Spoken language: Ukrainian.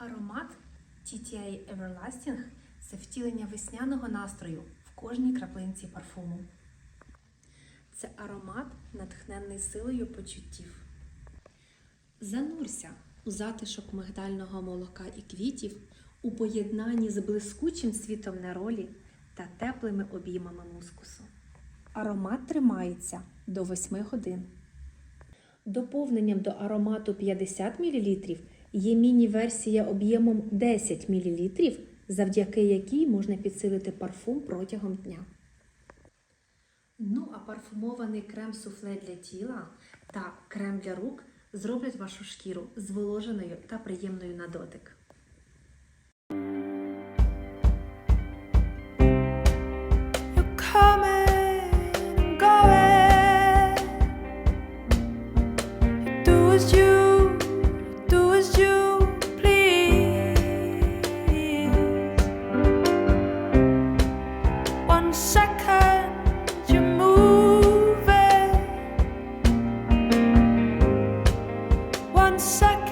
Аромат TTI Everlasting це втілення весняного настрою в кожній краплинці парфуму. Це аромат, натхнений силою почуттів. Занурся у затишок мигдального молока і квітів у поєднанні з блискучим світом неролі та теплими обіймами мускусу. Аромат тримається до 8 годин. Доповненням до аромату 50 мл Є міні-версія об'ємом 10 мл, завдяки якій можна підсилити парфум протягом дня. Ну, а парфумований крем суфле для тіла та крем для рук зроблять вашу шкіру зволоженою та приємною на дотик. you second.